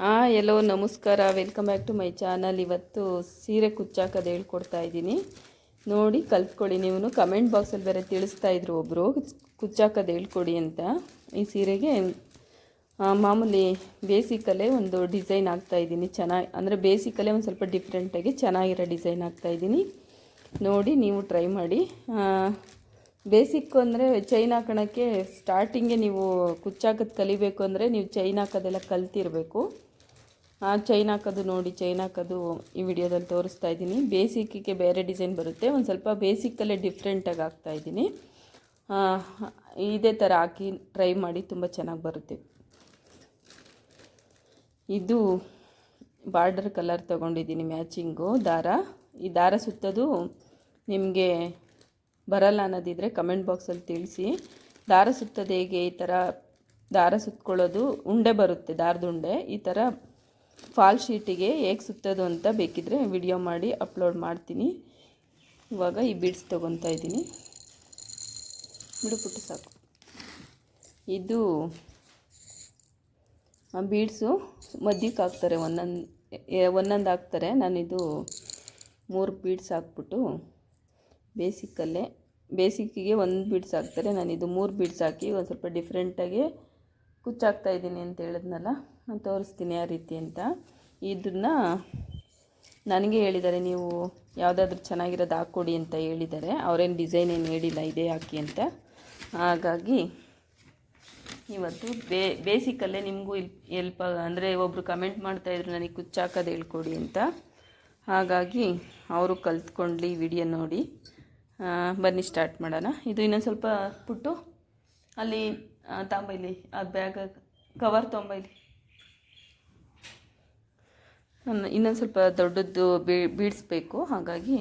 ಹಾಂ ಎಲ್ಲೋ ನಮಸ್ಕಾರ welcome back to my channel ಇವತ್ತು ಸೀರೆ ಕುಚ್ಚಾಕೋದು ಹೇಳ್ಕೊಡ್ತಾ ಇದ್ದೀನಿ. ನೋಡಿ, ಕಲ್ತ್ಕೊಳ್ಳಿ. ನೀವು ಕಮೆಂಟ್ ಬಾಕ್ಸಲ್ಲಿ ಬೇರೆ ತಿಳಿಸ್ತಾ ಇದ್ರು ಒಬ್ಬರು ಕುಚ್ಚಾಕೋದು ಹೇಳ್ಕೊಡಿ ಅಂತ. ಈ ಸೀರೆಗೆ ಮಾಮೂಲಿ ಬೇಸಿಕಲ್ಲೇ ಒಂದು ಡಿಸೈನ್ ಹಾಕ್ತಾ ಇದ್ದೀನಿ. ಚೆನ್ನಾಗಿ, ಅಂದರೆ ಬೇಸಿಕಲ್ಲೇ ಒಂದು ಸ್ವಲ್ಪ ಡಿಫ್ರೆಂಟಾಗಿ ಚೆನ್ನಾಗಿರೋ ಡಿಸೈನ್ ಹಾಕ್ತಾ ಇದ್ದೀನಿ. ನೋಡಿ, ನೀವು ಟ್ರೈ ಮಾಡಿ. ಬೇಸಿಕ್ ಅಂದರೆ ಚೈನ್ ಹಾಕೋಣಕ್ಕೆ ಸ್ಟಾರ್ಟಿಂಗೆ ನೀವು ಕುಚ್ಚಾಕೋದು ಕಲಿಬೇಕು ಅಂದರೆ ನೀವು ಚೈನ್ ಹಾಕೋದೆಲ್ಲ ಕಲ್ತಿರಬೇಕು. ಚೈನ್ ಹಾಕೋದು ನೋಡಿ ಚೈನ್ ಹಾಕೋದು ಈ ವಿಡಿಯೋದಲ್ಲಿ ತೋರಿಸ್ತಾ ಇದ್ದೀನಿ. ಬೇಸಿಕ್ಕಿಗೆ ಬೇರೆ ಡಿಸೈನ್ ಬರುತ್ತೆ. ಒಂದು ಸ್ವಲ್ಪ ಬೇಸಿಕ್ಕಲ್ಲೇ ಡಿಫ್ರೆಂಟಾಗಿ ಹಾಕ್ತಾ ಇದ್ದೀನಿ. ಇದೇ ಥರ ಹಾಕಿ ಟ್ರೈ ಮಾಡಿ ತುಂಬ ಚೆನ್ನಾಗಿ ಬರುತ್ತೆ. ಇದು ಬಾರ್ಡರ್ ಕಲರ್ ತೊಗೊಂಡಿದ್ದೀನಿ ಮ್ಯಾಚಿಂಗು ದಾರ. ಈ ದಾರ ಸುತ್ತೋದು ನಿಮಗೆ ಬರಲ್ಲ ಅನ್ನೋದಿದ್ದರೆ ಕಮೆಂಟ್ ಬಾಕ್ಸಲ್ಲಿ ತಿಳಿಸಿ. ದಾರ ಸುತ್ತೋದು ಹೇಗೆ ಈ ಥರ ದಾರ ಸುತ್ಕೊಳ್ಳೋದು ಉಂಡೆ ಬರುತ್ತೆ, ದಾರದ ಉಂಡೆ. ಈ ಥರ ಫಾಲ್ ಶೀಟಿಗೆ ಹೇಗೆ ಸುತ್ತೋದು ಅಂತ ಬೇಕಿದ್ರೆ ವಿಡಿಯೋ ಮಾಡಿ ಅಪ್ಲೋಡ್ ಮಾಡ್ತೀನಿ. ಇವಾಗ ಈ ಬೀಡ್ಸ್ ತೊಗೊತಾ ಇದ್ದೀನಿ. ಬಿಡುಪುಟ್ಟು ಸಾಕು. ಇದು ಬೀಡ್ಸು ಮದ್ಯಕ್ಕೆ ಹಾಕ್ತಾರೆ, ಒಂದೊಂದು ಒಂದೊಂದು ಹಾಕ್ತಾರೆ. ನಾನಿದು ಮೂರು ಬೀಡ್ಸ್ ಹಾಕ್ಬಿಟ್ಟು ಬೇಸಿಕ್ಕಲ್ಲೇ ಬೇಸಿಕ್ಕಿಗೆ ಒಂದು ಬೀಡ್ಸ್ ಹಾಕ್ತಾರೆ. ನಾನಿದು ಮೂರು ಬೀಡ್ಸ್ ಹಾಕಿ ಒಂದು ಸ್ವಲ್ಪ ಡಿಫ್ರೆಂಟಾಗಿ ಕುಚ್ಚಾಕ್ತಾ ಇದ್ದೀನಿ ಅಂತ ಹೇಳಿದ್ನಲ್ಲ. ನಾನು ತೋರಿಸ್ತೀನಿ ಯಾವ ರೀತಿ ಅಂತ. ಇದನ್ನು ನನಗೆ ಹೇಳಿದ್ದಾರೆ ನೀವು ಯಾವುದಾದ್ರೂ ಚೆನ್ನಾಗಿರೋದು ಹಾಕ್ಕೊಡಿ ಅಂತ ಹೇಳಿದ್ದಾರೆ ಅವರೇನು ಡಿಸೈನ್ ಏನು ಹೇಳಿಲ್ಲ ಇದೇ ಹಾಕಿ ಅಂತ. ಹಾಗಾಗಿ ಇವತ್ತು ಬೇ ಬೇಸಿಕಲ್ಲೇ ನಿಮಗೂ ಇಲ್ ಎಲ್ಪ್ ಅಂದರೆ ಒಬ್ಬರು ಕಮೆಂಟ್ ಮಾಡ್ತಾಯಿದ್ರು ನನಗೆ ಕುಚ್ಚಾಕೋದು ಹೇಳ್ಕೊಡಿ ಅಂತ. ಹಾಗಾಗಿ ಅವರು ಕಲ್ತ್ಕೊಂಡ್ಲಿ ವಿಡಿಯೋ ನೋಡಿ. ಬನ್ನಿ ಸ್ಟಾರ್ಟ್ ಮಾಡೋಣ. ಇದು ಇನ್ನೊಂದು ಸ್ವಲ್ಪ ಪುಟ್ಟು. ಅಲ್ಲಿ ಆ, ತಾಂಬೈಲಿ ಆ ಬ್ಯಾಗ್ ಕವರ್ ತೊಂಬೈಲಿ. ನನ್ನ- ಇನ್ನೊಂದು ಸ್ವಲ್ಪ ದೊಡ್ಡದ್ದು ಬೀಡಿಸ್ಬೇಕು, ಹಾಗಾಗಿ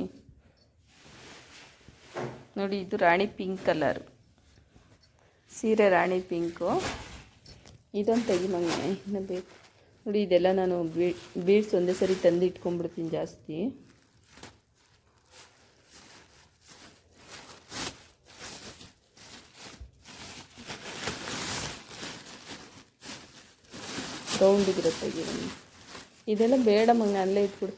ನೋಡಿ ಇದು ರಾಣಿ ಪಿಂಕ್ ಕಲರ್. ಸೀರೆ ರಾಣಿ ಪಿಂಕು. ಇದೊಂದು ತೆಗಿ ಮಂಗೆ ಇನ್ನು ಬೇಕು. ನೋಡಿ, ಇದೆಲ್ಲ ನಾನು ಬೀಡ್ಸ್ ಒಂದೇ ಸರಿ ತಂದು ಇಟ್ಕೊಂಡ್ಬಿಡ್ತೀನಿ ಜಾಸ್ತಿ. ರೌಂಡಿಗಿರೋ ತೆಗಿ. ಇದೆಲ್ಲ ಬೇಡ ಮಂಗೆ ಅಲ್ಲೇ ಇಟ್ಬಿಡು.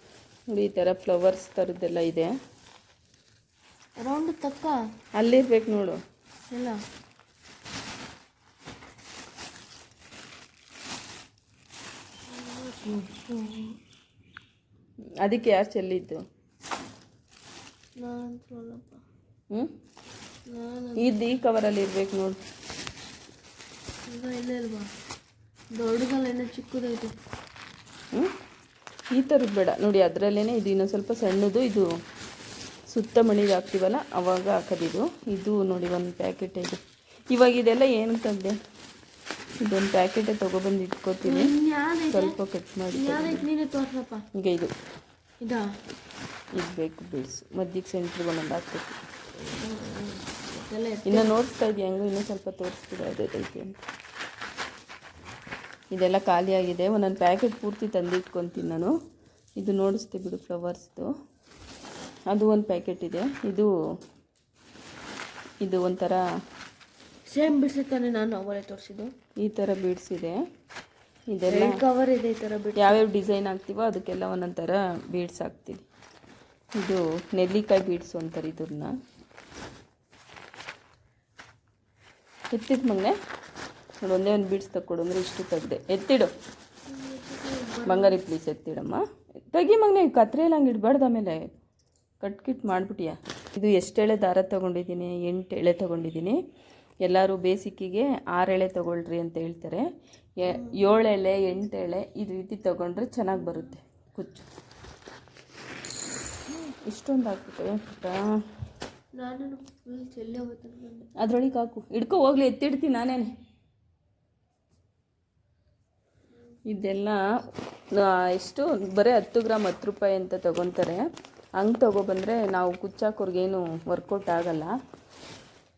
ನೋಡಿ ಈ ಥರ ಫ್ಲವರ್ಸ್ ಥರದ್ದೆಲ್ಲ ಇದೆ. ರೌಂಡ್ ತಕ್ಕ? ಅಲ್ಲಿರ್ಬೇಕು ನೋಡು. ಇಲ್ಲ. ಅದಕ್ಕೆ ಯಾರು ಚೆಲ್ಲಿದ್ದು? ಹ್ಞೂ ಇದು ಈ ಕವರಲ್ಲಿ ಇರ್ಬೇಕು ನೋಡು. ದೊಡ್ಡದಲ್ಲ ಚಿಕ್ಕದೈತೆ ಈ ಥರದ್ದು ಬೇಡ. ನೋಡಿ ಅದರಲ್ಲೇ ಇದು ಇನ್ನೊಂದು ಸ್ವಲ್ಪ ಸಣ್ಣದು ಇದು ಸುತ್ತ ಮಣಿಗೆ ಹಾಕ್ತೀವಲ್ಲ ಅವಾಗ ಹಾಕೋದಿದು. ಇದು ನೋಡಿ ಒಂದು ಪ್ಯಾಕೆಟ್ ಇದು. ಇವಾಗ ಇದೆಲ್ಲ ಏನು ತಂದೆ ಇದೊಂದು ಪ್ಯಾಕೆಟೇ ತೊಗೊಬಂದು ಇಟ್ಕೋತೀನಿ. ಸ್ವಲ್ಪ ಕಟ್ ಮಾಡಿ ಈಗ ಇದು. ಇದಾ? ಬೇಕು ಬೀಡ್ಸು. ಮದ್ದಿಗೆ ಸೆಂಟ್ರಿಗೆ ಒಂದೊಂದು ಹಾಕ್ಬೇಕು. ಇನ್ನೂ ನೋಡಿಸ್ತಾ ಇದೆಯಾ ಹೆಂಗೋ? ಇನ್ನೂ ಸ್ವಲ್ಪ ತೋರಿಸ್ಬಿಡು ಅದೈತೆ ಅಂತ. ಇದೆಲ್ಲ ಖಾಲಿಯಾಗಿದೆ ಒಂದೊಂದು ಪ್ಯಾಕೆಟ್ ಪೂರ್ತಿ ತಂದಿಟ್ಕೊತೀನಿ ನಾನು. ಇದು ನೋಡಿಸ್ತೆ ಬಿಡು ಫ್ಲವರ್ಸ್ದು. ಅದು ಒಂದು ಪ್ಯಾಕೆಟ್ ಇದೆ. ಇದು ಇದು ಒಂಥರ ಸೇಮ್ ಬಿಡಿಸುತ್ತಾನೆ ನಾನು ಅವಳೇ ತೋರಿಸಿದ್ದು. ಈ ಥರ ಬೀಡ್ಸ್ ಇದೆ ಇದೆಲ್ಲ ಕವರ್ ಇದೆ ಈ ಥರ ಬಿಟ್ಟು ಯಾವ್ಯಾವ ಡಿಸೈನ್ ಹಾಕ್ತೀವೋ ಅದಕ್ಕೆಲ್ಲ ಒಂದೊಂದು ಥರ ಬೀಡ್ಸ್ ಹಾಕ್ತೀವಿ ಇದು ನೆಲ್ಲಿಕಾಯಿ ಬೀಡ್ಸು ಅಂತಾರೆ ಇದನ್ನ ಎತ್ತಿದ ಮಂಗೆ ನೋಡಿ ಒಂದೇ ಒಂದು ಬೀಡ್ಸ್ ತಕ್ಕೊಡು ಅಂದರೆ ಇಷ್ಟು ತೆಗ್ದೆ. ಎತ್ತಿಡು. ಬಂಗಾರಿ ಪ್ಲೀಸ್ ಎತ್ತಿಡಮ್ಮ. ತೆಗಿ ಮಗನೆ ಕತ್ರೆಯಲ್ಲಿ ಹಂಗೆ ಇಡಬಾರ್ದು ಆಮೇಲೆ. ಕಟ್ ಕಿಟ್ ಮಾಡಿಬಿಟ್ಟಿಯಾ? ಇದು ಎಷ್ಟು ಎಳೆ ದಾರ ತೊಗೊಂಡಿದ್ದೀನಿ ಎಂಟು ಎಳೆ ತೊಗೊಂಡಿದ್ದೀನಿ. ಎಲ್ಲರೂ ಬೇಸಿಕ್ಕಿಗೆ ಆರು ಎಳೆ ತೊಗೊಳ್ರಿ ಅಂತ ಹೇಳ್ತಾರೆ. ಏಳು ಎಳೆ ಎಂಟು ಎಳೆ ಇದು ರೀತಿ ತೊಗೊಂಡ್ರೆ ಚೆನ್ನಾಗಿ ಬರುತ್ತೆ. ಕುಚ್ಚು. ಇಷ್ಟೊಂದು ಹಾಕ್ಬಿಟ್ಟೆ ನಾನು ಅದ್ರೊಳಗೆ ಹಾಕು. ಹಿಡ್ಕೊ ಹೋಗ್ಲಿ ಎತ್ತಿಡ್ತೀನಿ ನಾನೇನೆ. ಇದೆಲ್ಲ ಎಷ್ಟು, ಬರೀ ಹತ್ತು ಗ್ರಾಮ್ ಹತ್ತು ರೂಪಾಯಿ ಅಂತ ತೊಗೊತಾರೆ. ಹಂಗೆ ತೊಗೊಬಂದರೆ ನಾವು ಕುಚ್ಚಾಕೋರ್ಗೇನು ವರ್ಕೌಟ್ ಆಗಲ್ಲ.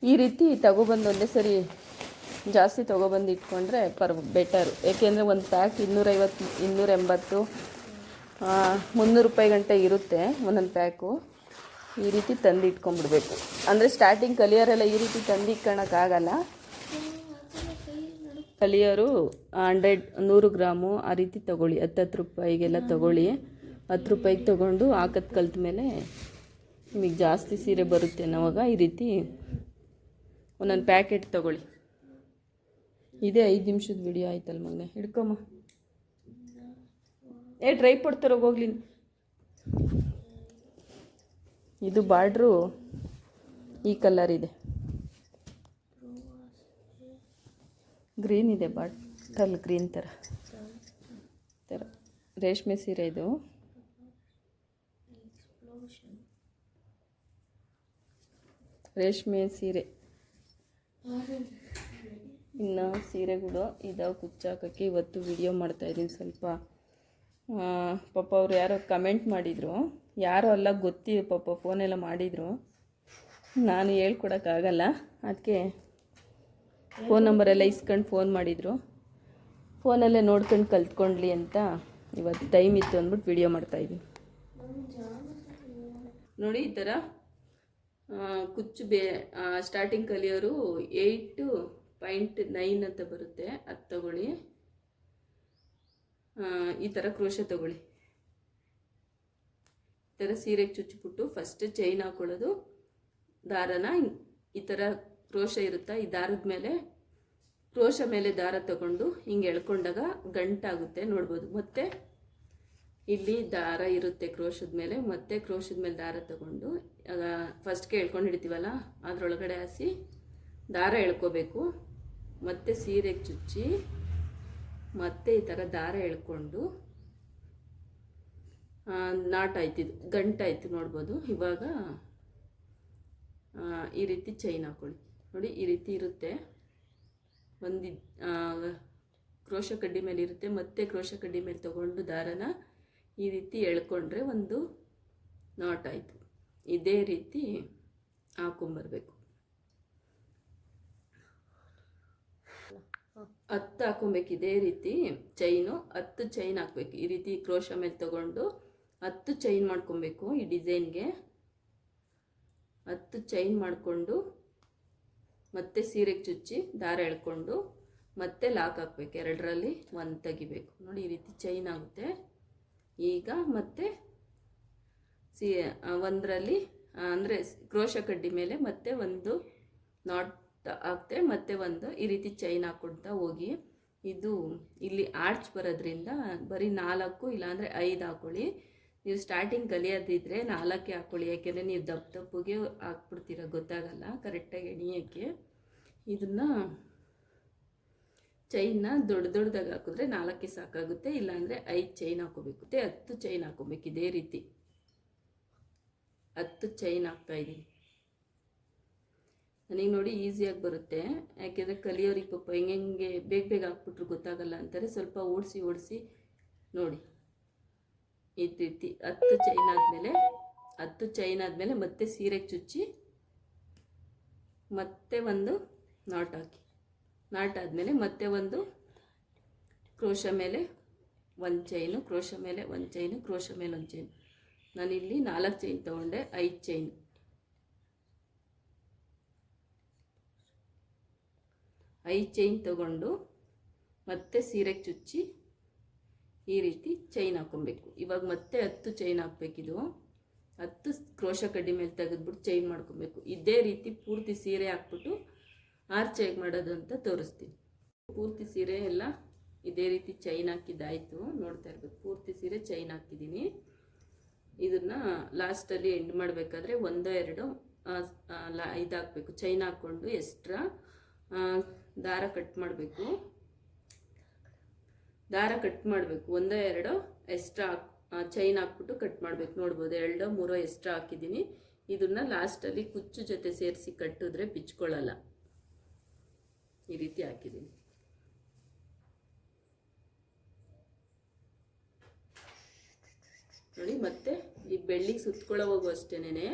ಈ ರೀತಿ ತೊಗೊಬಂದು ಒಂದೇ ಸರಿ ಜಾಸ್ತಿ ತೊಗೊಬಂದು ಇಟ್ಕೊಂಡ್ರೆ ಪರ್ ಬೆಟರು ಏಕೆಂದರೆ ಒಂದು ಪ್ಯಾಕ್ ಇನ್ನೂರೈವತ್ತು ಇನ್ನೂರ ಎಂಬತ್ತು ಮುನ್ನೂರು ರೂಪಾಯಿ ಗಂಟೆ ಇರುತ್ತೆ ಒಂದೊಂದು ಪ್ಯಾಕು ಈ ರೀತಿ ತಂದು ಇಟ್ಕೊಂಡ್ಬಿಡ್ಬೇಕು ಅಂದರೆ ಸ್ಟಾರ್ಟಿಂಗ್ ಕಲಿಯೋರೆಲ್ಲ ಈ ರೀತಿ ತಂದು ಇಟ್ಕೊಳಕ್ಕಾಗಲ್ಲ ಕಲಿಯೋರು ಹಂಡ್ರೆಡ್ ನೂರು ಗ್ರಾಮು ಆ ರೀತಿ ತಗೊಳ್ಳಿ. ಹತ್ತತ್ತು ರೂಪಾಯಿಗೆಲ್ಲ ತಗೊಳ್ಳಿ. ಹತ್ತು ರೂಪಾಯಿಗೆ ತೊಗೊಂಡು ಹಾಕೋದು ಕಲ್ತ ಮೇಲೆ ನಿಮಗೆ ಜಾಸ್ತಿ ಸೀರೆ ಬರುತ್ತೆ ನಾವಾಗ ಈ ರೀತಿ ಒಂದೊಂದು ಪ್ಯಾಕೆಟ್ ತಗೊಳ್ಳಿ. ಇದೇ ಐದು ನಿಮಿಷದ ವಿಡಿಯೋ ಆಯ್ತಲ್ಲ ಮಗನೆ. ಹಿಡ್ಕೊಮ್ಮ. ಏ ಡ್ರೈ ಕೊಡ್ತಾರೋ ಹೋಗ್ಲಿ. ಇದು ಬಾರ್ಡ್ರು ಈ ಕಲರ್ ಇದೆ. ಗ್ರೀನ್ ಇದೆ ಬಾಟಲ್ ಗ್ರೀನ್ ಥರ ಥರ ರೇಷ್ಮೆ ಸೀರೆ ಇದು. ರೇಷ್ಮೆ ಸೀರೆ. ಇನ್ನು ಸೀರೆಗಳು ಇದಾವೆ ಕುಚ್ಚಾಕಕ್ಕೆ ಇವತ್ತು ವಿಡಿಯೋ ಮಾಡ್ತಾಯಿದ್ದೀನಿ ಸ್ವಲ್ಪ. ಪಾಪ ಅವ್ರು ಯಾರೋ ಕಮೆಂಟ್ ಮಾಡಿದರು. ಯಾರೋ ಅಲ್ಲ ಗೊತ್ತಿ ಪಾಪ ಫೋನೆಲ್ಲ ಮಾಡಿದರು. ನಾನು ಹೇಳ್ಕೊಡೋಕ್ಕಾಗಲ್ಲ. ಅದಕ್ಕೆ ಫೋನ್ ನಂಬರೆಲ್ಲ ಇಸ್ಕೊಂಡು ಫೋನ್ ಮಾಡಿದರು. ಫೋನಲ್ಲೇ ನೋಡ್ಕೊಂಡು ಕಲ್ತ್ಕೊಂಡ್ಲಿ ಅಂತ ಇವತ್ತು ಟೈಮ್ ಇತ್ತು ಅಂದ್ಬಿಟ್ಟು ವಿಡಿಯೋ ಮಾಡ್ತಾಯಿದ್ದೀನಿ ನೋಡಿ ಈ ಥರ ಕುಚ್ಚು ಬೇ ಸ್ಟಾರ್ಟಿಂಗ್ ಕಲಿಯೋರು ಏಯ್ಟು ಪಾಯಿಂಟ್ ನೈನ್ ಅಂತ ಬರುತ್ತೆ. ಅದು ತಗೊಳ್ಳಿ. ಈ ಥರ ಕ್ರೋಶ ತಗೊಳ್ಳಿ. ಈ ಥರ ಸೀರೆಗೆ ಚುಚ್ಚಿಬಿಟ್ಟು ಫಸ್ಟ್ ಚೈನ್ ಹಾಕೊಳ್ಳೋದು, ದಾರನ ಈ ಥರ ಕ್ರೋಶ ಇರುತ್ತಾ, ಈ ದಾರದ ಮೇಲೆ ಕ್ರೋಶ ಮೇಲೆ ದಾರ ತಗೊಂಡು ಹಿಂಗೆ ಎಳ್ಕೊಂಡಾಗ ಗಂಟಾಗುತ್ತೆ ನೋಡ್ಬೋದು. ಮತ್ತೆ ಇಲ್ಲಿ ದಾರ ಇರುತ್ತೆ ಕ್ರೋಶದ ಮೇಲೆ, ಮತ್ತೆ ಕ್ರೋಶದ ಮೇಲೆ ದಾರ ತಗೊಂಡು ಫಸ್ಟ್ಗೆ ಎಳ್ಕೊಂಡು ಹಿಡಿತೀವಲ್ಲ, ಅದರೊಳಗಡೆ ಹಾಸಿ ದಾರ ಎಳ್ಕೋಬೇಕು. ಮತ್ತೆ ಸೀರೆಗೆ ಚುಚ್ಚಿ, ಮತ್ತೆ ಈ ಥರ ದಾರ ಎಳ್ಕೊಂಡು ನಾಟ್ ನಾಟಾಯ್ತಿದ್ದು ಗಂಟಾಯ್ತು ನೋಡ್ಬೋದು. ಇವಾಗ ಈ ರೀತಿ ಚೈನ್ ಹಾಕೊಳ್ಳಿ. ನೋಡಿ, ಈ ರೀತಿ ಇರುತ್ತೆ. ಒಂದು ಕ್ರೋಶ ಕಡ್ಡಿ ಮೇಲೆ ಇರುತ್ತೆ. ಮತ್ತೆ ಕ್ರೋಶ ಕಡ್ಡಿ ಮೇಲೆ ತಗೊಂಡು ದಾರನ ಈ ರೀತಿ ಎಳ್ಕೊಂಡ್ರೆ ಒಂದು ನಾಟ್ ಆಯಿತು. ಇದೇ ರೀತಿ ಹಾಕೊಂಬರ್ಬೇಕು. ಹತ್ತು ಹಾಕೊಬೇಕು. ಇದೇ ರೀತಿ ಚೈನು ಹತ್ತು ಚೈನ್ ಹಾಕ್ಬೇಕು. ಈ ರೀತಿ ಕ್ರೋಶ ಮೇಲೆ ತಗೊಂಡು ಹತ್ತು ಚೈನ್ ಮಾಡ್ಕೊಬೇಕು ಈ ಡಿಸೈನ್ಗೆ ಹತ್ತು ಚೈನ್ ಮಾಡಿಕೊಂಡು ಮತ್ತೆ ಸೀರೆಗೆ ಚುಚ್ಚಿ ದಾರ ಎಳ್ಕೊಂಡು ಮತ್ತೆ ಲಾಕ್ ಹಾಕ್ಬೇಕು. ಎರಡರಲ್ಲಿ ಒಂದು ತೆಗಿಬೇಕು. ನೋಡಿ ಈ ರೀತಿ ಚೈನ್ ಆಗುತ್ತೆ. ಈಗ ಮತ್ತೆ ಸಿ ಒಂದರಲ್ಲಿ ಅಂದರೆ ಕ್ರೋಶ ಕಡ್ಡಿ ಮೇಲೆ ಮತ್ತೆ ಒಂದು ನಾಟ್ ಹಾಕ್ತೆ, ಮತ್ತೆ ಒಂದು ಈ ರೀತಿ ಚೈನ್ ಹಾಕ್ಕೊಳ್ತಾ ಹೋಗಿ. ಇದು ಇಲ್ಲಿ ಆರ್ಚ್ ಬರೋದ್ರಿಂದ ಬರೀ ನಾಲ್ಕು ಇಲ್ಲಾಂದರೆ ಐದು ಹಾಕೊಳ್ಳಿ. ನೀವು ಸ್ಟಾರ್ಟಿಂಗ್ ಕಲಿಯೋದಿದ್ರೆ ನಾಲ್ಕೇ ಹಾಕ್ಕೊಳ್ಳಿ ಯಾಕೆಂದರೆ ನೀವು ದಪ್ಪ ದಪ್ಪಗೆ ಹಾಕ್ಬಿಡ್ತೀರ ಗೊತ್ತಾಗಲ್ಲ. ಕರೆಕ್ಟಾಗಿ ಎಣಿಯೋಕ್ಕೆ ಇದನ್ನು ಚೈನ್ನ ದೊಡ್ಡ ದೊಡ್ಡದಾಗಿ ಹಾಕಿದ್ರೆ ನಾಲ್ಕೇ ಸಾಕಾಗುತ್ತೆ. ಇಲ್ಲಾಂದರೆ ಐದು ಚೈನ್ ಹಾಕೋಬೇಕು ಹತ್ತು ಚೈನ್ ಹಾಕೋಬೇಕು ಇದೇ ರೀತಿ. ಹತ್ತು ಚೈನ್ ಹಾಕ್ತಾ ಇದ್ದೀನಿ. ನನಗೆ ನೋಡಿ ಈಸಿಯಾಗಿ ಬರುತ್ತೆ. ಯಾಕೆಂದರೆ ಕಲಿಯೋರಿಗೆ ಪಾಪ ಹೆಂಗೆ ಹೆಂಗೆ ಬೇಗ ಬೇಗ ಹಾಕ್ಬಿಟ್ರು ಗೊತ್ತಾಗಲ್ಲ ಅಂತಾರೆ. ಸ್ವಲ್ಪ ಓಡಿಸಿ ಓಡಿಸಿ ನೋಡಿ. ಈ ರೀತಿ ಹತ್ತು ಚೈನ್ ಆದಮೇಲೆ, ಹತ್ತು ಚೈನ್ ಆದಮೇಲೆ ಮತ್ತೆ ಸೀರೆಗೆ ಚುಚ್ಚಿ, ಮತ್ತೆ ಒಂದು ನಾಟ್ ಹಾಕಿ. ನಾಟ್ ಆದಮೇಲೆ ಮತ್ತೆ ಒಂದು ಕ್ರೋಶ ಮೇಲೆ ಒಂದು ಚೈನು ಕ್ರೋಶ ಮೇಲೆ ಒಂದು ಚೈನು ಕ್ರೋಶ ಮೇಲೆ ಒಂದು ಚೈನು ನಾನಿಲ್ಲಿ ನಾಲ್ಕು ಚೈನ್ ತೊಗೊಂಡೆ, ಐದು ಚೈನ್ ಐದು ಚೈನ್ ತಗೊಂಡು ಮತ್ತೆ ಸೀರೆಗೆ ಚುಚ್ಚಿ ಈ ರೀತಿ ಚೈನ್ ಹಾಕೊಬೇಕು ಇವಾಗ ಮತ್ತೆ ಹತ್ತು ಚೈನ್ ಹಾಕ್ಬೇಕಿದು. ಹತ್ತು ಕ್ರೋಶ ಕಡ್ಡಿ ಮೇಲೆ ತೆಗೆದ್ಬಿಟ್ಟು ಚೈನ್ ಮಾಡ್ಕೊಬೇಕು. ಇದೇ ರೀತಿ ಪೂರ್ತಿ ಸೀರೆ ಹಾಕ್ಬಿಟ್ಟು ಆರ್ಚ್ ಹೇಗೆ ಮಾಡೋದು ಅಂತ ತೋರಿಸ್ತೀನಿ. ಪೂರ್ತಿ ಸೀರೆ ಎಲ್ಲ ಇದೇ ರೀತಿ ಚೈನ್ ಹಾಕಿದ್ದಾಯಿತು. ನೋಡ್ತಾ ಇರ್ಬೇಕು. ಪೂರ್ತಿ ಸೀರೆ ಚೈನ್ ಹಾಕಿದ್ದೀನಿ. ಇದನ್ನು ಲಾಸ್ಟಲ್ಲಿ ಎಂಡ್ ಮಾಡಬೇಕಾದ್ರೆ ಒಂದೋ ಎರಡು ಆ, ಆ, ಲಾ ಇದು ಹಾಕಬೇಕು ಚೈನ್ ಹಾಕ್ಕೊಂಡು ಎಕ್ಸ್ಟ್ರಾ ದಾರ ಕಟ್ ಮಾಡಬೇಕು. ದಾರ ಕಟ್ ಮಾಡಬೇಕು. ಒಂದೋ ಎರಡೋ ಎಕ್ಸ್ಟ್ರಾ ಚೈನ್ ಹಾಕ್ಬಿಟ್ಟು ಕಟ್ ಮಾಡಬೇಕು. ನೋಡ್ಬೋದು ಎರಡೋ ಮೂರೋ ಎಕ್ಸ್ಟ್ರಾ ಹಾಕಿದ್ದೀನಿ. ಇದನ್ನ ಲಾಸ್ಟಲ್ಲಿ ಕುಚ್ಚು ಜೊತೆ ಸೇರಿಸಿ ಕಟ್ಟಿದ್ರೆ ಬಿಚ್ಕೊಳ್ಳಲ್ಲ. ಈ ರೀತಿ ಹಾಕಿದ್ದೀನಿ. ನೋಡಿ, ಮತ್ತೆ ಈ ಬೆಳ್ಳಿಗೆ ಸುತ್ಕೊಳ್ಳೋವಾಗೂ ಅಷ್ಟೇನೆ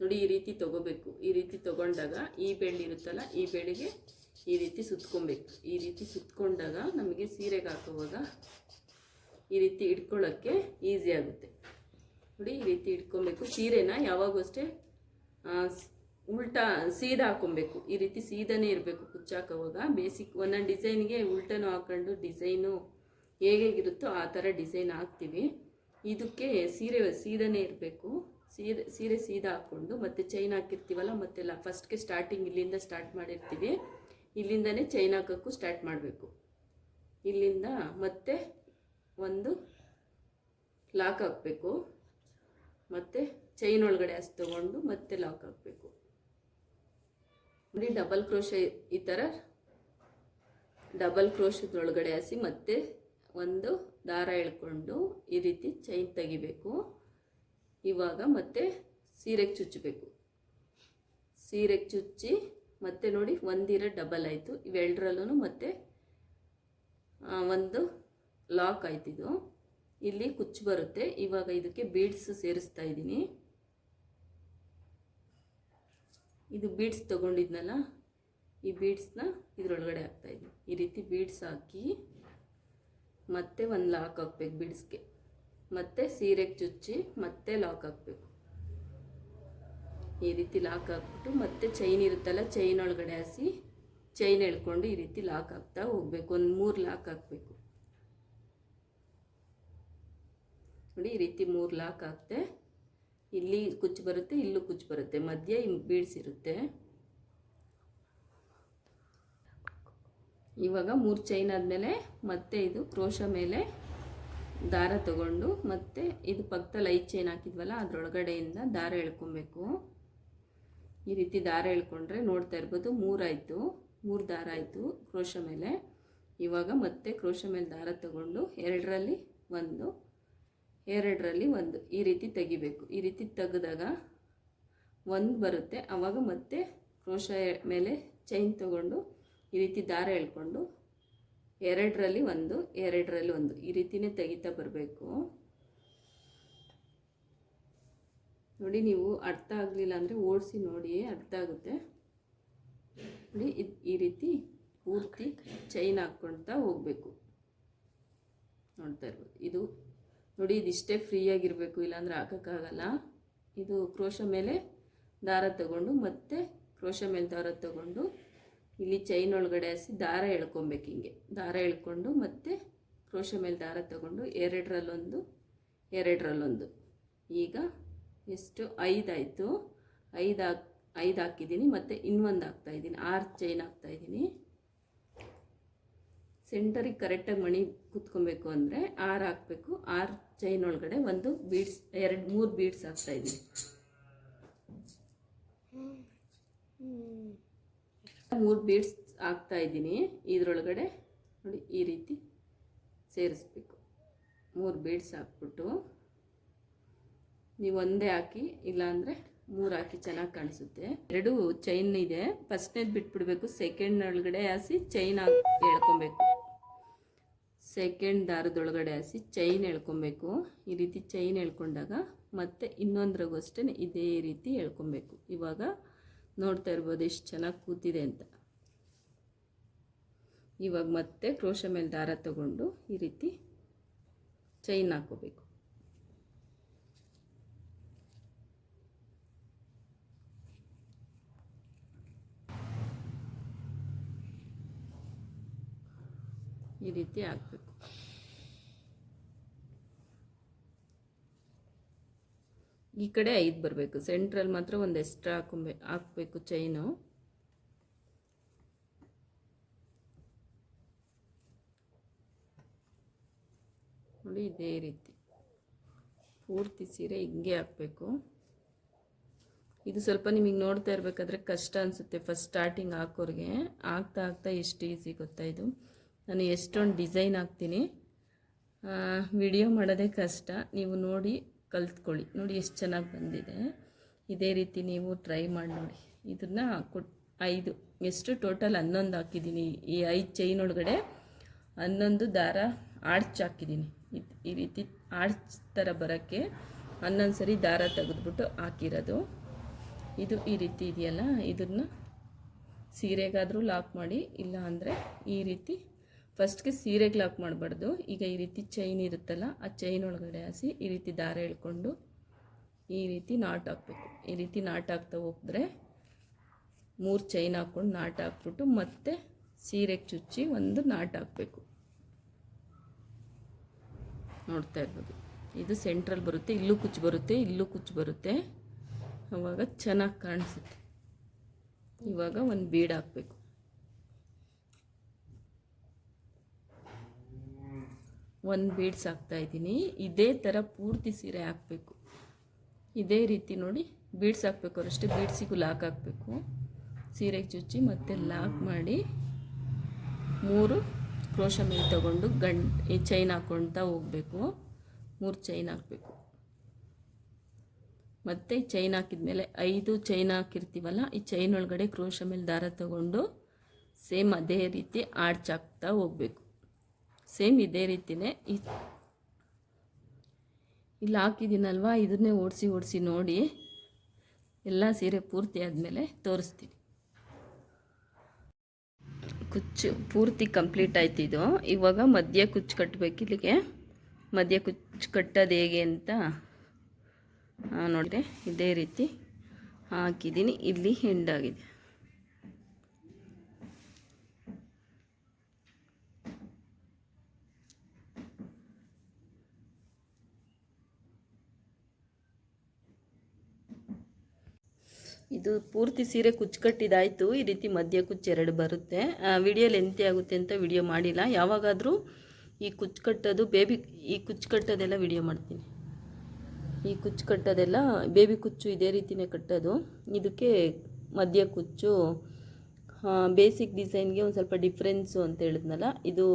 ನೋಡಿ, ಈ ರೀತಿ ತಗೋಬೇಕು. ಈ ರೀತಿ ತಗೊಂಡಾಗ ಈ ಬೆಳ್ಳಿ ಇರುತ್ತಲ್ಲ, ಈ ಬೆಳ್ಳಿಗೆ ಈ ರೀತಿ ಸುತ್ಕೊಬೇಕು. ಈ ರೀತಿ ಸುತ್ಕೊಂಡಾಗ ನಮಗೆ ಸೀರೆಗೆ ಹಾಕುವಾಗ ಈ ರೀತಿ ಇಟ್ಕೊಳ್ಳೋಕ್ಕೆ ಈಸಿ ಆಗುತ್ತೆ. ನೋಡಿ, ಈ ರೀತಿ ಇಟ್ಕೊಬೇಕು. ಸೀರೆನ ಯಾವಾಗೂ ಅಷ್ಟೇ ಉಲ್ಟಾ ಸೀದಾ ಹಾಕೊಬೇಕು. ಈ ರೀತಿ ಸೀದಾನೇ ಇರಬೇಕು ಕುಚ್ಚಾಕೋವಾಗ. ಬೇಸಿಕ್ ಒಂದೊಂದು ಡಿಸೈನ್ಗೆ ಉಲ್ಟನೂ ಹಾಕೊಂಡು ಡಿಸೈನು ಹೇಗೇಗಿರುತ್ತೋ ಆ ಥರ ಡಿಸೈನ್ ಹಾಕ್ತೀವಿ. ಇದಕ್ಕೆ ಸೀರೆ ಸೀದನೇ ಇರಬೇಕು. ಸೀರೆ ಸೀರೆ ಸೀದಾ ಹಾಕ್ಕೊಂಡು ಮತ್ತೆ ಚೈನ್ ಹಾಕಿರ್ತೀವಲ್ಲ ಮತ್ತೆಲ್ಲ, ಫಸ್ಟ್ಗೆ ಸ್ಟಾರ್ಟಿಂಗ್ ಇಲ್ಲಿಂದ ಸ್ಟಾರ್ಟ್ ಮಾಡಿರ್ತೀವಿ. ಇಲ್ಲಿಂದನೇ ಚೈನ್ ಹಾಕೋಕ್ಕೂ ಸ್ಟಾರ್ಟ್ ಮಾಡಬೇಕು. ಇಲ್ಲಿಂದ ಮತ್ತೆ ಒಂದು ಲಾಕ್ ಹಾಕಬೇಕು. ಮತ್ತು ಚೈನ್ ಒಳಗಡೆ ಹಸಿ ತೊಗೊಂಡು ಮತ್ತೆ ಲಾಕ್ ಹಾಕಬೇಕು. ನೋಡಿ ಡಬಲ್ ಕ್ರೋಶ ಈ ಥರ ಡಬಲ್ ಕ್ರೋಶದೊಳಗಡೆ ಹಸಿ ಮತ್ತೆ ಒಂದು ದಾರ ಎಳ್ಕೊಂಡು ಈ ರೀತಿ ಚೈನ್ ತೆಗಿಬೇಕು. ಇವಾಗ ಮತ್ತೆ ಸೀರೆಗೆ ಚುಚ್ಚಬೇಕು ಸೀರೆಗೆ ಚುಚ್ಚಿ ಮತ್ತೆ ನೋಡಿ ಒಂದಿರ ಡಬಲ್ ಆಯಿತು. ಇವೆರಡರಲ್ಲೂ ಮತ್ತೆ ಒಂದು ಲಾಕ್ ಆಯ್ತಿದು ಇಲ್ಲಿ ಕುಚ್ಚು ಬರುತ್ತೆ. ಇವಾಗ ಇದಕ್ಕೆ ಬೀಡ್ಸ್ ಸೇರಿಸ್ತಾ ಇದ್ದೀನಿ. ಇದು ಬೀಡ್ಸ್ ತೊಗೊಂಡಿದ್ನಲ್ಲ, ಈ ಬೀಡ್ಸ್ನ ಇದರೊಳಗಡೆ ಹಾಕ್ತಾಯಿದ್ದೀನಿ ಈ ರೀತಿ ಬೀಡ್ಸ್ ಹಾಕಿ ಮತ್ತೆ ಒಂದು ಲಾಕ್ ಹಾಕ್ಬೇಕು ಬೀಡ್ಸ್ಗೆ ಮತ್ತೆ ಸೀರೆಗೆ ಚುಚ್ಚಿ ಮತ್ತೆ ಲಾಕ್ ಹಾಕಬೇಕು. ಈ ರೀತಿ ಲಾಕ್ ಹಾಕ್ಬಿಟ್ಟು ಮತ್ತೆ ಚೈನ್ ಇರುತ್ತಲ್ಲ ಚೈನ್ ಒಳಗಡೆ ಹಾಸಿ ಚೈನ್ ಎಳ್ಕೊಂಡು ಈ ರೀತಿ ಲಾಕ್ ಹಾಕ್ತಾ ಹೋಗ್ಬೇಕು. ಒಂದು ಮೂರು ಲಾಕ್ ಹಾಕಬೇಕು. ನೋಡಿ, ಈ ರೀತಿ ಮೂರು ಲಾಕ್ ಹಾಕ್ತೆ. ಇಲ್ಲಿ ಕುಚ್ಚು ಬರುತ್ತೆ, ಇಲ್ಲೂ ಕುಚ್ಚು ಬರುತ್ತೆ. ಮಧ್ಯೆ ಬೀಳ್ಸಿರುತ್ತೆ ಇವಾಗ ಮೂರು ಚೈನ್ ಆದಮೇಲೆ ಮತ್ತೆ ಇದು ಕ್ರೋಶ ಮೇಲೆ ದಾರ ತಗೊಂಡು ಮತ್ತೆ ಇದು ಪಕ್ಕದಲ್ಲಿ ಐದು ಚೈನ್ ಹಾಕಿದ್ವಲ್ಲ, ಅದರೊಳಗಡೆಯಿಂದ ದಾರ ಎಳ್ಕೊಬೇಕು. ಈ ರೀತಿ ದಾರ ಎಳ್ಕೊಂಡ್ರೆ ನೋಡ್ತಾ ಇರ್ಬೋದು, ಮೂರಾಯಿತು, ಮೂರು ದಾರ ಆಯಿತು ಕ್ರೋಶ ಮೇಲೆ. ಇವಾಗ ಮತ್ತೆ ಕ್ರೋಶ ಮೇಲೆ ದಾರ ತಗೊಂಡು ಎರಡರಲ್ಲಿ ಒಂದು ಎರಡರಲ್ಲಿ ಒಂದು. ಈ ರೀತಿ ತೆಗಿಬೇಕು. ಈ ರೀತಿ ತೆಗೆದಾಗ ಒಂದು ಬರುತ್ತೆ. ಆವಾಗ ಮತ್ತೆ ಕ್ರೋಶ ಮೇಲೆ ಚೈನ್ ತಗೊಂಡು ಈ ರೀತಿ ದಾರ ಎಳ್ಕೊಂಡು ಎರಡರಲ್ಲಿ ಒಂದು ಎರಡರಲ್ಲಿ ಒಂದು. ಈ ರೀತಿನೇ ತೆಗಿತಾ ಬರಬೇಕು. ನೋಡಿ ನೀವು ಅರ್ಥ ಆಗಲಿಲ್ಲ ಅಂದರೆ ಓಡಿಸಿ ನೋಡಿ ಅರ್ಥ ಆಗುತ್ತೆ. ನೋಡಿ ಈ ರೀತಿ ಪೂರ್ತಿ ಚೈನ್ ಹಾಕ್ಕೊಳ್ತಾ ಹೋಗಬೇಕು. ನೋಡ್ತಾ ಇರ್ಬೋದು. ಇದು ನೋಡಿ ಇದಿಷ್ಟೇ ಫ್ರೀಯಾಗಿರಬೇಕು ಇಲ್ಲಾಂದರೆ ಹಾಕೋಕ್ಕಾಗಲ್ಲ. ಇದು ಕ್ರೋಶ ಮೇಲೆ ದಾರ ತಗೊಂಡು ಮತ್ತೆ ಕ್ರೋಶ ಮೇಲೆ ದಾರ ತಗೊಂಡು ಇಲ್ಲಿ ಚೈನ್ ಒಳಗಡೆ ಹಸಿ ದಾರ ಎಳ್ಕೊಬೇಕು ಹಿಂಗೆ. ದಾರ ಎಳ್ಕೊಂಡು ಮತ್ತೆ ಕ್ರೋಶ ಮೇಲೆ ದಾರ ತಗೊಂಡು ಎರಡರಲ್ಲೊಂದು ಎರಡರಲ್ಲೊಂದು. ಈಗ ಎಷ್ಟು? ಐದಾಯಿತು. ಐದು ಹಾಕ್, ಐದು ಹಾಕಿದ್ದೀನಿ ಮತ್ತು ಇನ್ನೊಂದು ಹಾಕ್ತಾ ಇದ್ದೀನಿ. ಆರು ಚೈನ್ ಹಾಕ್ತಾ ಇದ್ದೀನಿ. ಸೆಂಟರಿಗೆ ಕರೆಕ್ಟಾಗಿ ಮಣಿ ಕುತ್ಕೊಬೇಕು ಅಂದರೆ ಆರು ಹಾಕಬೇಕು. ಆರು ಚೈನ್ ಒಳಗಡೆ ಒಂದು ಬೀಡ್ಸ್ ಎರಡು, ಮೂರು ಬೀಡ್ಸ್ ಹಾಕ್ತಾ ಇದ್ದೀನಿ. ಮೂರು ಬೀಡ್ಸ್ ಹಾಕ್ತಾ ಇದ್ದೀನಿ. ಇದರೊಳಗಡೆ ನೋಡಿ ಈ ರೀತಿ ಸೇರಿಸ್ಬೇಕು. ಮೂರು ಬೀಡ್ಸ್ ಹಾಕ್ಬಿಟ್ಟು ನೀವು ಒಂದೇ ಹಾಕಿ, ಇಲ್ಲಾಂದರೆ ಮೂರು ಹಾಕಿ ಚೆನ್ನಾಗಿ ಕಾಣಿಸುತ್ತೆ. ಎರಡು ಚೈನ್ ಇದೆ. ಫಸ್ಟ್ನೇದು ಬಿಟ್ಬಿಡ್ಬೇಕು. ಸೆಕೆಂಡ್ ಒಳಗಡೆ ಹಾಸಿ ಚೈನ್ ಹಾಕಿ ಎಳ್ಕೊಬೇಕು. ಸೆಕೆಂಡ್ ದಾರದೊಳಗಡೆ ಹಾಸಿ ಚೈನ್ ಎಳ್ಕೊಬೇಕು. ಈ ರೀತಿ ಚೈನ್ ಎಳ್ಕೊಂಡಾಗ ಮತ್ತೆ ಇನ್ನೊಂದ್ರಾಗೂ ಅಷ್ಟೇ ಇದೇ ರೀತಿ ಎಳ್ಕೊಬೇಕು. ಇವಾಗ ನೋಡ್ತಾ ಇರ್ಬೋದು ಎಷ್ಟು ಚೆನ್ನಾಗಿ ಕೂತಿದೆ ಅಂತ. ಇವಾಗ ಮತ್ತೆ ಕ್ರೋಶ ಮೇಲೆ ದಾರ ತಗೊಂಡು ಈ ರೀತಿ ಚೈನ್ ಹಾಕೋಬೇಕು ಈ ರೀತಿ ಆಗಬೇಕು. ಈ ಕಡೆ ಐದು ಬರಬೇಕು. ಸೆಂಟ್ರಲ್ಲಿ ಮಾತ್ರ ಒಂದು ಎಕ್ಸ್ಟ್ರಾ ಹಾಕೊಂಬೆ, ಹಾಕಬೇಕು ಚೈನು ನೋಡಿ ಇದೇ ರೀತಿ. ಪೂರ್ತಿ ಸೀರೆ ಹಿಂಗೆ ಹಾಕಬೇಕು. ಇದು ಸ್ವಲ್ಪ ನಿಮಗೆ ನೋಡ್ತಾ ಇರಬೇಕಾದ್ರೆ ಕಷ್ಟ ಅನಿಸುತ್ತೆ ಫಸ್ಟ್ ಸ್ಟಾರ್ಟಿಂಗ್ ಹಾಕೋರಿಗೆ. ಆಗ್ತಾ ಆಗ್ತಾ ಎಷ್ಟು ಈಸಿ ಗೊತ್ತಾ ಇದು? ನಾನು ಎಷ್ಟೊಂದು ಡಿಸೈನ್ ಹಾಕ್ತೀನಿ. ವಿಡಿಯೋ ಮಾಡೋದೇ ಕಷ್ಟ. ನೀವು ನೋಡಿ ಕಲ್ತ್ಕೊಳ್ಳಿ. ನೋಡಿ ಎಷ್ಟು ಚೆನ್ನಾಗಿ ಬಂದಿದೆ. ಇದೇ ರೀತಿ ನೀವು ಟ್ರೈ ಮಾಡಿ ನೋಡಿ. ಇದನ್ನು ಐದು, ಎಷ್ಟು ಟೋಟಲ್ ಹನ್ನೊಂದು ಹಾಕಿದ್ದೀನಿ. ಈ ಐದು ಚೈನ್ ಒಳಗಡೆ ಹನ್ನೊಂದು ದಾರ ಆರ್ಚ್ ಹಾಕಿದ್ದೀನಿ. ಈ ರೀತಿ ಆರ್ಚ್ ಥರ ಬರೋಕ್ಕೆ ಹನ್ನೊಂದು ಸರಿ ದಾರ ತೆಗೆದ್ಬಿಟ್ಟು ಹಾಕಿರೋದು. ಇದು ಈ ರೀತಿ ಇದೆಯಲ್ಲ, ಇದನ್ನು ಸೀರೆಗಾದರೂ ಲಾಕ್ ಮಾಡಿ ಇಲ್ಲ ಅಂದರೆ ಈ ರೀತಿ ಫಸ್ಟ್ಗೆ ಸೀರೆಗೆ ಲಾಕ್ ಮಾಡಬಾರ್ದು. ಈಗ ಈ ರೀತಿ ಚೈನ್ ಇರುತ್ತಲ್ಲ, ಆ ಚೈನ್ ಒಳಗಡೆ ಹಾಸಿ ಈ ರೀತಿ ದಾರ ಎಳ್ಕೊಂಡು ಈ ರೀತಿ ನಾಟ್ ಹಾಕ್ಬೇಕು. ಈ ರೀತಿ ನಾಟ್ ಹಾಕ್ತಾ ಹೋಗಿದ್ರೆ ಮೂರು ಚೈನ್ ಹಾಕ್ಕೊಂಡು ನಾಟ್ ಹಾಕ್ಬಿಟ್ಟು ಮತ್ತೆ ಸೀರೆಗೆ ಚುಚ್ಚಿ ಒಂದು ನಾಟ್ ಹಾಕಬೇಕು. ನೋಡ್ತಾ ಇರ್ಬೋದು. ಇದು ಸೆಂಟ್ರಲ್ ಬರುತ್ತೆ, ಇಲ್ಲೂ ಕುಚ್ಚು ಬರುತ್ತೆ, ಇಲ್ಲೂ ಕುಚ್ಚು ಬರುತ್ತೆ. ಅವಾಗ ಚೆನ್ನಾಗಿ ಕಾಣಿಸುತ್ತೆ. ಇವಾಗ ಒಂದು ಬೀಡ್ ಹಾಕಬೇಕು. ಒಂದು ಬೀಡ್ಸ್ ಹಾಕ್ತಾ ಇದ್ದೀನಿ. ಇದೇ ಥರ ಪೂರ್ತಿ ಸೀರೆ ಹಾಕಬೇಕು. ಇದೇ ರೀತಿ ನೋಡಿ ಬೀಡ್ಸ್ ಹಾಕಬೇಕು. ಅಷ್ಟೇ ಬೀಡ್ಸಿಗೂ ಲಾಕ್ ಹಾಕಬೇಕು. ಸೀರೆಗೆ ಚುಚ್ಚಿ ಮತ್ತೆ ಲಾಕ್ ಮಾಡಿ ಮೂರು ಕ್ರೋಶ ಮೇಲೆ ತಗೊಂಡು ಗಂಟ್ ಚೈನ್ ಹಾಕ್ಕೊಳ್ತಾ ಹೋಗಬೇಕು. ಮೂರು ಚೈನ್ ಹಾಕಬೇಕು. ಮತ್ತು ಚೈನ್ ಹಾಕಿದ್ಮೇಲೆ ಐದು ಚೈನ್ ಹಾಕಿರ್ತೀವಲ್ಲ, ಈ ಚೈನ್ ಒಳಗಡೆ ಕ್ರೋಶ ಮೇಲೆ ದಾರ ತಗೊಂಡು ಸೇಮ್ ಅದೇ ರೀತಿ ಆಡ್ಚಾಕ್ತಾ ಹೋಗಬೇಕು. ಸೇಮ್ ಇದೇ ರೀತಿನೇ ಈ ಇಲ್ಲಿ ಹಾಕಿದ್ದೀನಲ್ವ? ಇದನ್ನೇ ಓಡಿಸಿ ಓಡಿಸಿ ನೋಡಿ. ಎಲ್ಲ ಸೀರೆ ಪೂರ್ತಿ ಆದಮೇಲೆ ತೋರಿಸ್ತೀನಿ. ಕುಚ್ಚು ಪೂರ್ತಿ ಕಂಪ್ಲೀಟ್ ಆಯ್ತು ಇದು. ಇವಾಗ ಮಧ್ಯ ಕುಚ್ಚು ಕಟ್ಟಬೇಕು ಇಲ್ಲಿಗೆ. ಮಧ್ಯ ಕುಚ್ಚು ಕಟ್ಟೋದು ಹೇಗೆ ಅಂತ ನೋಡಿದೆ ಇದೇ ರೀತಿ ಹಾಕಿದ್ದೀನಿ. ಇಲ್ಲಿ ಹೆಂಡಾಗಿದೆ ಇದು ಪೂರ್ತಿ ಸೀರೆ ಕುಚ್ಚು ಈ ರೀತಿ ಮಧ್ಯ ಕುಚ್ಚು ಎರಡು ಬರುತ್ತೆ. ವಿಡಿಯೋ ಲೆಂತಿ ಆಗುತ್ತೆ ಅಂತ ವಿಡಿಯೋ ಮಾಡಿಲ್ಲ. ಯಾವಾಗಾದರೂ ಈ ಕುಚ್ಚು ಕಟ್ಟೋದು ಬೇಬಿ ಈ ಕುಚ್ಚು ಕಟ್ಟೋದೆಲ್ಲ ವಿಡಿಯೋ ಮಾಡ್ತೀನಿ. ಈ ಕುಚ್ಚು ಕಟ್ಟೋದೆಲ್ಲ ಬೇಬಿ ಕುಚ್ಚು ಇದೇ ರೀತಿನೇ ಕಟ್ಟೋದು. ಇದಕ್ಕೆ ಮಧ್ಯ ಕುಚ್ಚು ಬೇಸಿಕ್ ಡಿಸೈನ್ಗೆ ಒಂದು ಸ್ವಲ್ಪ ಡಿಫ್ರೆನ್ಸು ಅಂತ ಹೇಳಿದ್ನಲ್ಲ, ಇದು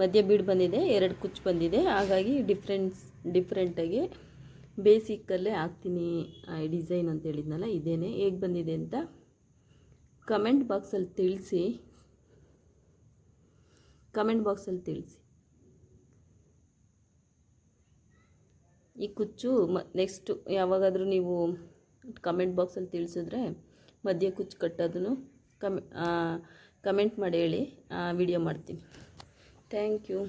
ಮಧ್ಯ ಬೀಡ್ ಬಂದಿದೆ, ಎರಡು ಕುಚ್ಚು ಬಂದಿದೆ. ಹಾಗಾಗಿ ಡಿಫ್ರೆನ್ಸ್ ಡಿಫ್ರೆಂಟಾಗಿ ಬೇಸಿಕ್ಕಲ್ಲೇ ಹಾಕ್ತೀನಿ ಡಿಸೈನ್ ಅಂತ ಹೇಳಿದ್ನಲ್ಲ, ಇದೇನೆ. ಹೇಗೆ ಬಂದಿದೆ ಅಂತ ಕಮೆಂಟ್ ಬಾಕ್ಸಲ್ಲಿ ತಿಳಿಸಿ. ಕಮೆಂಟ್ ಬಾಕ್ಸಲ್ಲಿ ತಿಳಿಸಿ. ಈ ಕುಚ್ಚು ಮ, ನೆಕ್ಸ್ಟು ಯಾವಾಗಾದರೂ ನೀವು ಕಮೆಂಟ್ ಬಾಕ್ಸಲ್ಲಿ ತಿಳಿಸಿದ್ರೆ ಮಧ್ಯ ಕುಚ್ಚು ಕಟ್ಟೋದನ್ನು ಕಮೆ ಕಮೆಂಟ್ ಮಾಡಿ ಹೇಳಿ ವಿಡಿಯೋ ಮಾಡ್ತೀನಿ. Thank you.